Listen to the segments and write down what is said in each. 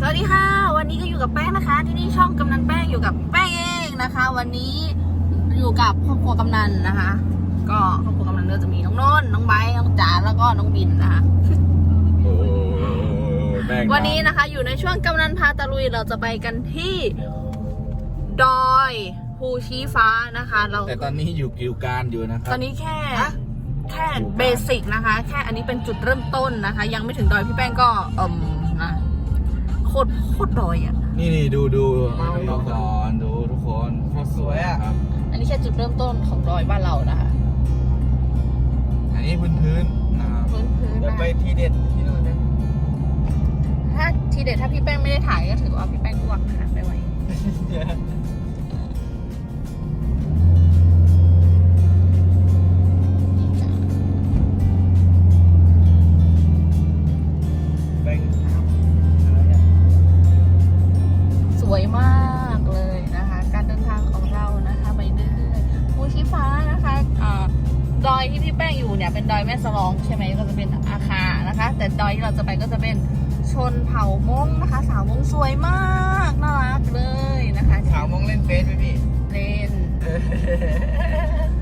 สวัสดีค่ะ วันนี้ก็อยู่กับแป้งนะคะ ที่นี่ช่องกำนันแป้งอยู่กับแป้งเองนะคะ วันนี้อยู่กับครอบครัวกำนันนะคะ ก็ครอบครัวกำนันก็จะมีน้องโน้นน้องไบร์ทน้องจ๋าแล้วก็น้องบินนะคะ โอ้แม่งวันนี้นะคะ อยู่ในช่วงกำนันพาตะลุยเราจะไปกันที่ดอยภูชี้ฟ้านะคะ เราแต่ตอนนี้อยู่กิวการอยู่นะคตรัอบนนี้แค่แค่เบสิกนะคะ แค่อันนี้เป็นจุดเริ่มต้นนะคะ ยังไม่ถึงดอยพี่แป้งก็เอ่มนะโค ตรโคตรดอยอะ นี่นี่ดูดูดูก่อนดูทุกคนโคตรสวยอะครับ อันนี้แค่จุดเริ่มต้นของดอยบ้านเรานะคะอันนี้พื้นพื้นๆนะครับพื้นพื้นเดี๋ยวนะไปทีเด็ดที่นู่นนะถ้าทีเด็ดถ้าพี่แป้งไม่ได้ถ่ายก็ถือว่าพี่แป้งอ้วกนะคะไปไว้ เนี่ยเป็นดอยแม่สลองใช่ไหมก็จะเป็นอาคานะคะ แต่ดอยที่เราจะไปก็จะเป็นชนเผ่ามงนะคะ สาวมงสวยมากน่ารักเลยนะคะถามมองเล่นเฟซไหมพี่เล่น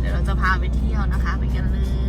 เดี๋ยวเราจะพาไปเที่ยวนะคะ ไปกันเลย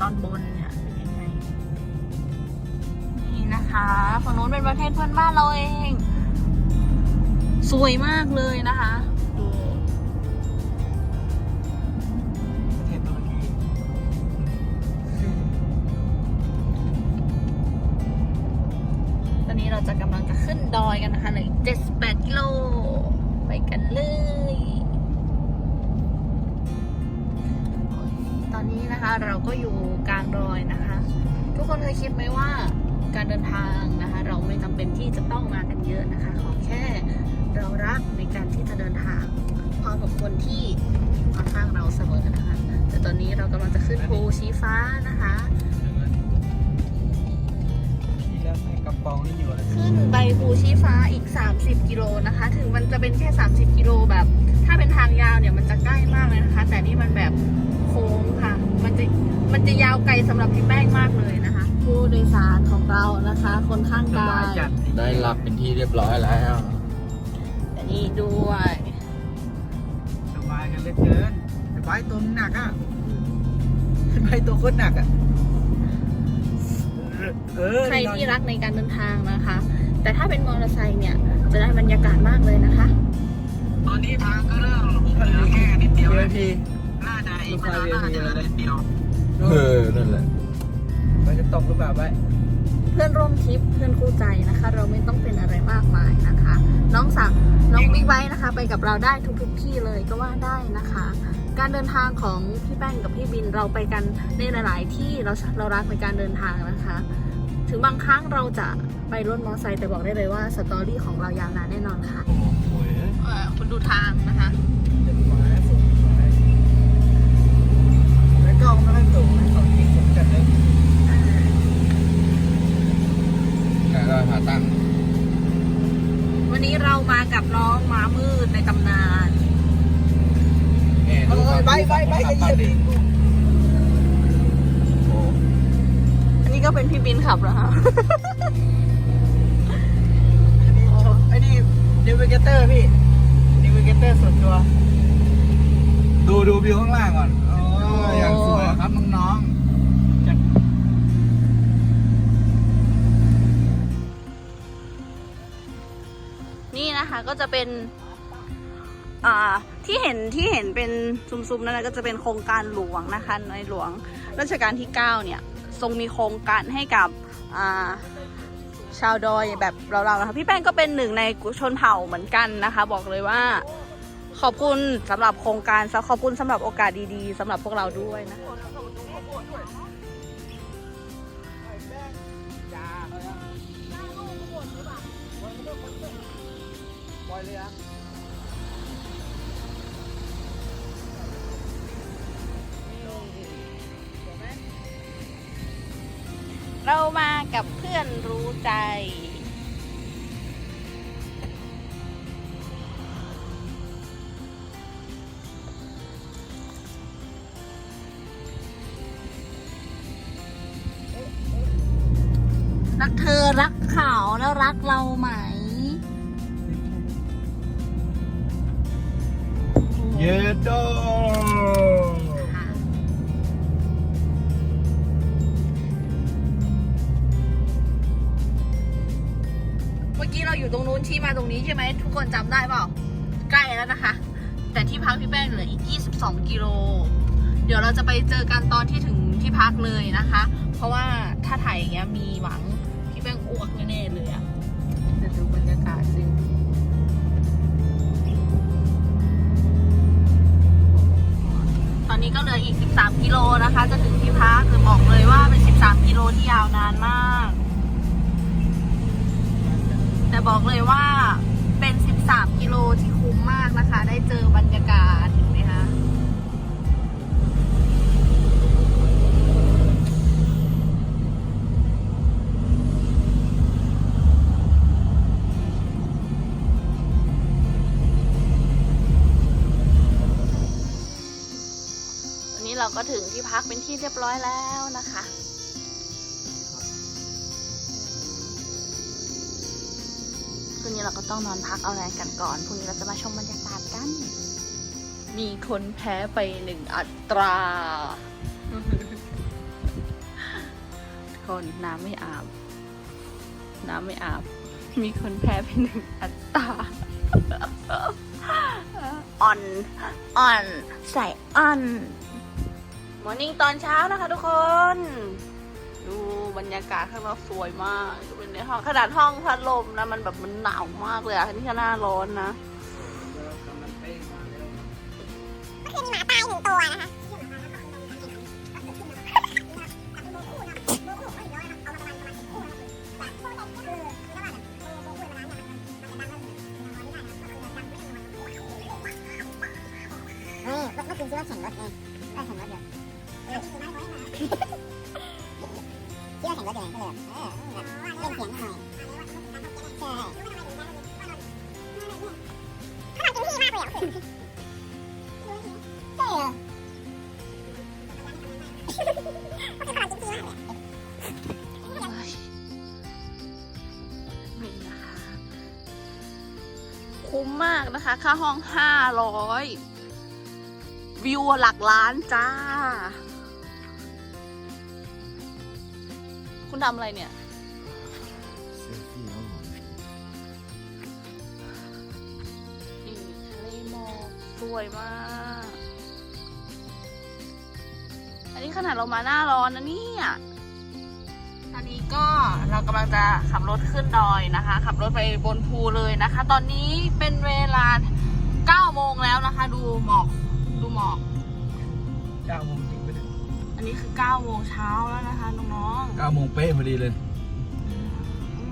ตอนบนเนี่ยเป็นยังไงนี่นะคะฝั่งนู้นเป็นประเทศเพื่อนบ้านเราเอง สวยมากเลยนะคะดูประ คนเคยคิดไหมว่าการเดินทางนะคะ เราไม่จำเป็นที่จะต้องมากันเยอะนะคะ ขอแค่เรารักในการที่จะเดินทางพร้อมกับคนที่อยู่ข้างเราเสมอนะคะ แต่ตอนนี้เรากำลังจะขึ้นภูชี้ฟ้านะคะขึ้นไปภูชี้ฟ้าอีก 30 กิโลนะคะ ถึงมันจะเป็นแค่ 30 กิโลแบบ ถ้าเป็นทางยาวเนี่ยมันจะใกล้มากเลยนะคะ แต่นี่มันแบบโค้งค่ะ มันจะมันจะยาวไกลสำหรับพี่แป้งมากเลยนะคะ ผู้โดยสารของเรานะคะ คนข้างสกาบายยจัดได้หลับเป็นที่เรียบร้อยแล้วอันนี้ด้วยสบายกันเหลือเกินสบายตัวมันหนักอะสบายตัวโคตรหนักอะเออใครที่รักในการเดินทางนะคะ แต่ถ้าเป็นมอเตอร์ไซค์เนี่ย จะได้บรรยากาศมากเลยนะคะ ตอนนี้ทางก็เริ่มเหลือแค่นิดเดียวเลยพี่ น่าจะอีกไม่นานน่าจะเหลือนิดเดียวเออ นั่นแหละ มันจะตกหรือเปล่าไปเพื่อนร่วมทริปเพื่อนคู่ใจนะคะ เราไม่ต้องเป็นอะไรมากมายนะคะ น้องสั่งน้องบิ๊กไบค์นะคะ ไปกับเราได้ทุกๆที่เลยก็ว่าได้นะคะ การเดินทางของพี่แป้งกับพี่บินเราไปกันในหลาย ๆ ที่เราเรารักในการเดินทางนะคะ ถึงบางครั้งเราจะไปรถมอเตอร์ไซค์แต่บอกได้เลยว่าสตอรี่ของเรายาวนานแน่นอนค่ะโอ้โหเอ่อคุณดูทางนะคะ กล้องม่ค่อยสูงนะของจริงสูงจัดเลยแค่เราหาตั้งวันนี้เรามากับน้องหมามืดในตำนานเอ้ยเอดูอใบใบใบขัอย่าเหยียบดิดิโอ้อันนี้ก็เป็นพี่บินขับเหรอคะอันนี้ชมไอ้นี่นิวเวเกเตอร์พี่นิวเวเกเตอร์ส่วนตัว ดูดูวิวข้างล่างก่อน อยอย่างสวยครับน้องจัดนี่นะคะก็จะเป็นอ่าที่เห็นที่เห็นเป็นซุมๆนั่นนะก็จะเป็นโครงการหลวงนะคะในหลวงรัชกาลที่ 9 เนี่ย ทรงมีโครงการให้กับอ่าชาวดอยแบบเราๆนะคะพี่แป้งก็เป็นหนึ่งในชนเผ่าเหมือนกันนะคะ บอกเลยว่า ขอบคุณสำหรับโครงการขอบคุณสำหรับโอกาสดีๆสำหรับพวกเราด้วยนะปล่อยเรือเรามากับเพื่อนรู้ใจ อรักเขาแล้วรักเราไหม เยโดเมื่อกี้เราอยู่ตรงนู้นชี้มาตรงนี้ใช่ไหม ทุกคนจำได้เปล่า ใกล้แล้วนะคะ แต่ที่พักพี่แป้งเหลืออีก 22 กิโล เดี๋ยวเราจะไปเจอกันตอนที่ถึงที่พักเลยนะคะ เพราะว่าถ้าถ่ายอย่างเงี้ยมีหวัง อ้วกแน่ๆเลยอะจะดูบรรยากาศสิตอนนี้ก็เหลืออีก 13 กิโลนะคะ จะถึงที่พัก ก็ถึงที่พักเป็นที่เรียบร้อยแล้วนะคะ คืนนี้เราก็ต้องนอนพักเอาแรงกันก่อน พรุ่งนี้เราจะมาชมบรรยากาศกัน มีคนแพ้ไปหนึ่งอัตรา คนน้ำไม่อาบ น้ำไม่อาบ มีคนแพ้ไปหนึ่งอัตราอ่อน อ่อน ใส่อ่อน มอร์นิ่งตอนเช้านะคะทุกคน ดูบรรยากาศข้างนอกสวยมากดูเป็นในห้องขนาดห้องพัดลมนะมันแบบมันหนาวมากเลยอะนี่แค่หน้าร้อนนะกำลังเป้งมาเลยก็คือมีหมาตายหนึ่งตัวนะคะเมื่อคืนคิดว่าแข่งรถไงได้แข่งรถอยู่ คิดว่าแข่งรถอยู่ไงก็เลยแบบเออแบบเล่นเสียงหน่อยใช่ขาดกินที่มากเลยอะใช่เหรอคุ้มมากนะคะ ค่าห้องห้าร้อยวิวหลักล้านจ้า คุณทำอะไรเนี่ย เซลฟี่ครับผมนี่ทะเลหมอกสวยมาก อันนี้ขนาดเรามาหน้าร้อนนะเนี่ยตอนนี้ก็เรากำลังจะขับรถขึ้นดอยนะคะ ขับรถไปบนภูเลยนะคะ ตอนนี้เป็นเวลา9โมงแล้วนะคะ ดูหมอกดูหมอก เก้าโมงจริงไปเลย อันนี้คือ9โมงเช้าแล้วนะคะน้องเก้าโมงเป๊ะพอดีเลยๆอื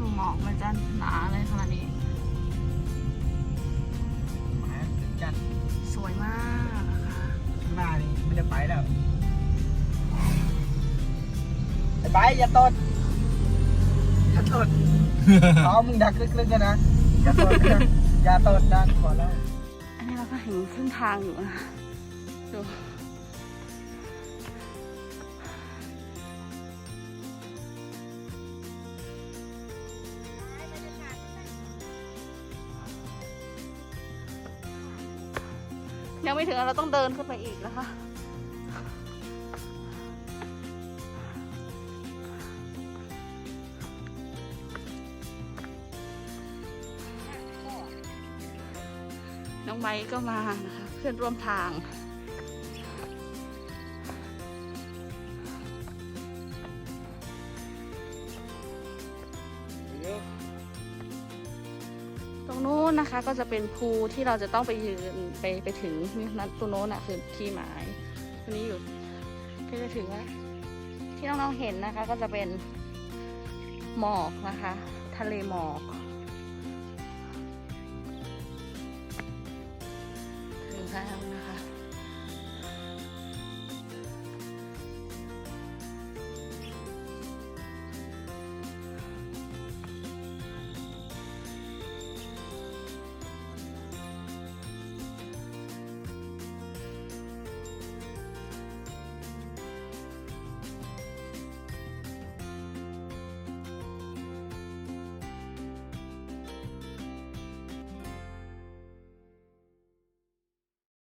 มหมอกมันจะหนาเลยขนาดนี้หมาถึงจัดสวยมากนะคะข้างหน้านี่ไม่ได้ไปแล้วไอ้ใบอย่าตดอย่าตดเขามึงดักลึกๆกันนะอย่าตดนะอย่าตดนะขอแล้ว อันนี้เราก็เห็นครึ่งทางอยู่นะดู ยังไม่ถึงเราต้องเดินขึ้นไปอีกนะคะ น้องไม้ก็มานะคะเพื่อนร่วมทาง นะคะก็จะเป็นภูที่เราจะต้องไปยืนไปไปถึงนั้นตัวโน้นอะคือที่หมายตัวนี้อยู่ก็จะถึงแล้วที่น้องๆเห็นนะคะ ก็จะเป็นหมอกนะคะ ทะเลหมอกถึงแล้วนะคะ